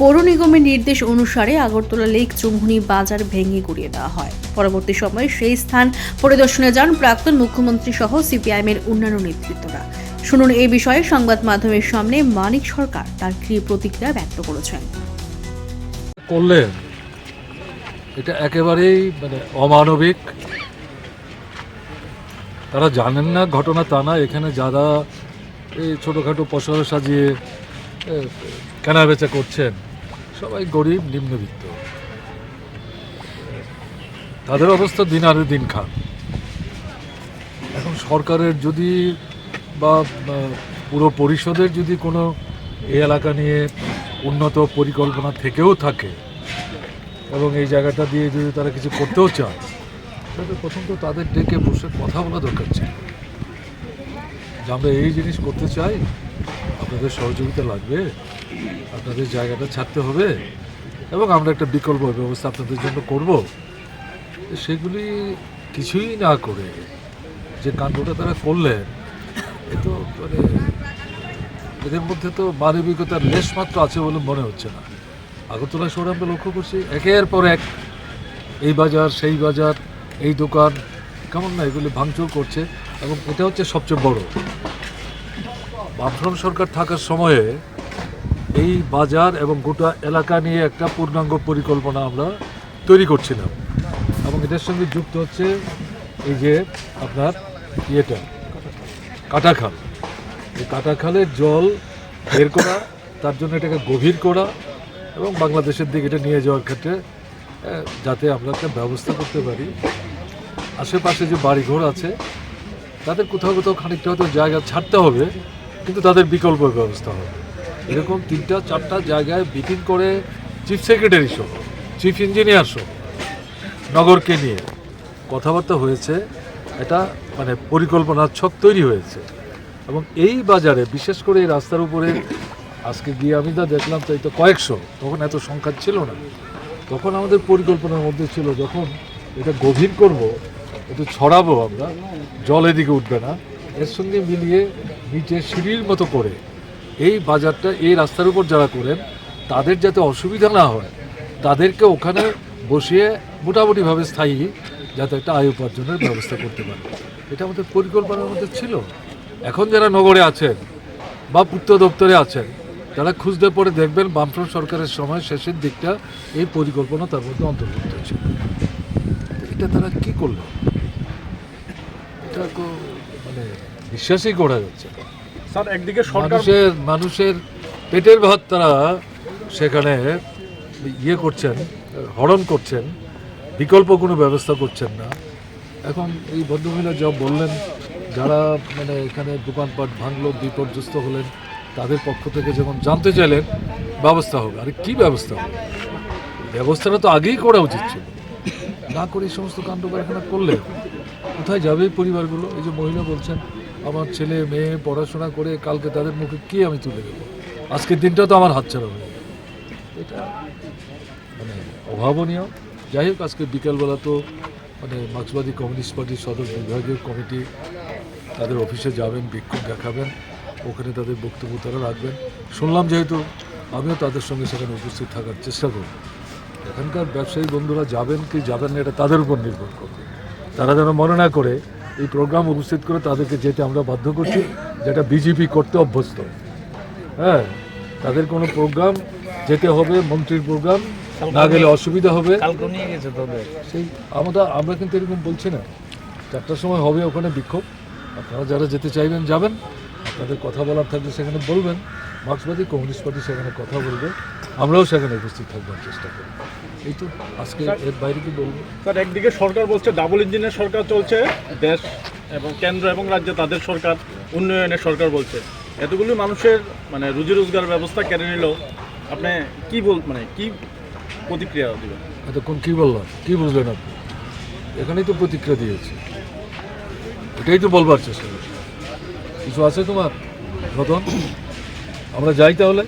পৌর নিগমের নির্দেশ অনুসারে আগরতলা লেক চুমুনি বাজার ভেঙে গুড়িয়ে দেওয়া হয়। পরবর্তী সময়ে সেই স্থান পরিদর্শনে যান প্রাক্তন মুখ্যমন্ত্রী সহ সিপিআইএমের অন্যান্য নেতৃত্বরা। শুনুন এই বিষয়ে সংবাদ মাধ্যমের সামনে মানিক সরকার তার কি প্রতিক্রিয়া ব্যক্ত করেছেন। করলেন এটা একেবারেই মানে অমানবিক। তারা জানেন না, ঘটনা তা না। এখানে যারা এই ছোটোখাটো পশর সাজিয়ে কেনা বেচা করছেন। সবাই গরিব, নিম্নবিত্ত। তাদের অবস্থা দিন আরে দিন খান। এখন সরকারের যদি বা পুরো পরিষদের যদি কোনো এই এলাকা নিয়ে উন্নত পরিকল্পনা থেকেও থাকে এবং এই জায়গাটা দিয়ে যদি তারা কিছু করতেও চায়, তাহলে প্রথম তো তাদের ডেকে বসে কথা বলা দরকার ছিল। যে আমরা এই জিনিস করতে চাই, আপনাদের সহযোগিতা লাগবে? আপনাদের জায়গাটা ছাড়তে হবে এবং আমরা একটা বিকল্প ব্যবস্থা আপনাদের জন্য করব। সেগুলি কিছুই না করে যে কাণ্ডটা তারা করলেন, এ তো মানে এদের মধ্যে তো মানবিকতার লেশ মাত্র আছে বলে মনে হচ্ছে না। আগরতলা শহরে আমরা লক্ষ্য করছি একের পর এক এই বাজার, সেই বাজার, এই দোকান, কেমন না এগুলি ভাঙচুর করছে এবং এটা হচ্ছে সবচেয়ে বড়। বাথরুম সরকার থাকার সময়ে এই বাজার এবং গোটা এলাকা নিয়ে একটা পূর্ণাঙ্গ পরিকল্পনা আমরা তৈরি করছিলাম। এবং এটার সঙ্গে যুক্ত হচ্ছে এই যে আপনার ইয়েটা কাটাখাল এই কাটাখালের জল বের করা, তার জন্য এটাকে গভীর করা এবং বাংলাদেশের দিকে এটা নিয়ে যাওয়ার ক্ষেত্রে যাতে আমরা একটা ব্যবস্থা করতে পারি। আশেপাশে যে বাড়িঘর আছে, তাদের কোথাও কোথাও খানিকটা হয়তো জায়গা ছাড়তে হবে, কিন্তু তাদের বিকল্প ব্যবস্থা হবে। এরকম তিনটা, চারটা জায়গায় মিটিং করে চিফ সেক্রেটারি সহ চিফ ইঞ্জিনিয়ার সহ, নগরকে নিয়ে কথাবার্তা হয়েছে। এটা মানে পরিকল্পনার ছক তৈরি হয়েছে। এবং এই বাজারে, বিশেষ করে এই রাস্তার উপরে, আজকে গিয়ে আমি যা দেখলাম, তাই তো কয়েকশো, তখন এত সংখ্যা ছিল না। তখন আমাদের পরিকল্পনার মধ্যে ছিল, যখন এটা গভীর করব, একটু ছড়াবো আমরা, জল এদিকে উঠবে না। এর সঙ্গে মিলিয়ে নিচে সিঁড়ির মতো করে এই বাজারটা এই রাস্তার উপর যারা করেন, তাদের যাতে অসুবিধা না হয়, তাদেরকে ওখানে বসিয়ে মোটামুটিভাবে স্থায়ী যাতে একটা আয় উপার্জনের ব্যবস্থা করতে পারে। এটা আমাদের পরিকল্পনার মধ্যে ছিল। এখন যারা নগরে আছেন বা পূর্ত দপ্তরে আছেন, তারা খুঁজতে পরে দেখবেন বামফ্রন্ট সরকারের সময় শেষের দিকটা এই পরিকল্পনা তার মধ্যে অন্তর্ভুক্ত ছিল এটা তারা কি করল? এটা তো মানে বিশ্বাসই করা যাচ্ছে। স্যার, একদিকে মানুষের মানুষের পেটের ভাত তারা সেখানে ইয়ে করছেন, হরণ করছেন, বিকল্প কোনো ব্যবস্থা করছেন না। এখন এই ভদ্রমহিলা যা বললেন, যারা মানে এখানে দোকানপাট ভাঙলো, বিপর্যস্ত হলেন, তাদের পক্ষ থেকে যখন জানতে চাইলেন, ব্যবস্থা হবে। আরে কি ব্যবস্থা হবে? ব্যবস্থাটা তো আগেই করা উচিত ছিল। না করে এই সমস্ত কাণ্ড কারখানা করলে কোথায় যাবে পরিবারগুলো? এই যে মহিলা বলছেন আমার ছেলে, মেয়ে পড়াশোনা করে কালকে তাদের মুখে কি আমি তুলে দেবো? আজকের দিনটা তো আমার হাতছাড়া হয়ে। এটা মানে অভাবনীয়। যাই হোক, আজকে বিকালবেলা তো মানে মার্ক্সবাদী, কমিউনিস্ট পার্টির সদর বিভাগীয় কমিটি তাদের অফিসে যাবেন, বিক্ষোভ দেখাবেন, ওখানে তাদের বক্তব্য তারা রাখবেন। শুনলাম যেহেতু আমিও তাদের সঙ্গে সেখানে উপস্থিত থাকার চেষ্টা করব। এখানকার ব্যবসায়ী বন্ধুরা যাবেন কি যাবেন না, এটা তাদের উপর নির্ভর করবে। তারা যেন মনে না করে এই প্রোগ্রাম উপস্থিত করে তাদেরকে যেতে আমরা বাধ্য করছি যেটা বিজেপি করতে অভ্যস্ত। হ্যাঁ তাদের কোনো প্রোগ্রাম যেতে হবে মন্ত্রীর প্রোগ্রাম না গেলে অসুবিধা হবে। সেই আমরা আমরা কিন্তু এরকম বলছি না। চারটার সময় হবে ওখানে বিক্ষোভ। আপনারা যারা যেতে চাইবেন যাবেন। আপনাদের কথা বলার থাকলে সেখানে বলবেন। মার্ক্সবাদী কমিউনিস্ট পার্টি সেখানে কথা বলবে। আমরাও সেখানে উপস্থিত থাকবার চেষ্টা করব এই তো আজকে এর বাইরে কি বলব? স্যার একদিকে সরকার বলছে ডাবল ইঞ্জিনের সরকার চলছে দেশ এবং কেন্দ্র এবং রাজ্যে তাদের সরকার উন্নয়নের সরকার বলছে। এতগুলো মানুষের মানে রুজি রোজগার ব্যবস্থা কেড়ে নিল আপনি কি বল মানে কি প্রতিক্রিয়া দিবেন? এতক্ষণ কী বললাম? কী বুঝলেন আপনি? এখানেই তো প্রতিক্রিয়া দিয়েছি। এটাই তো বলবার চেষ্টা করছি। কিছু আছে তোমার রতন? আমরা যাই তাহলে?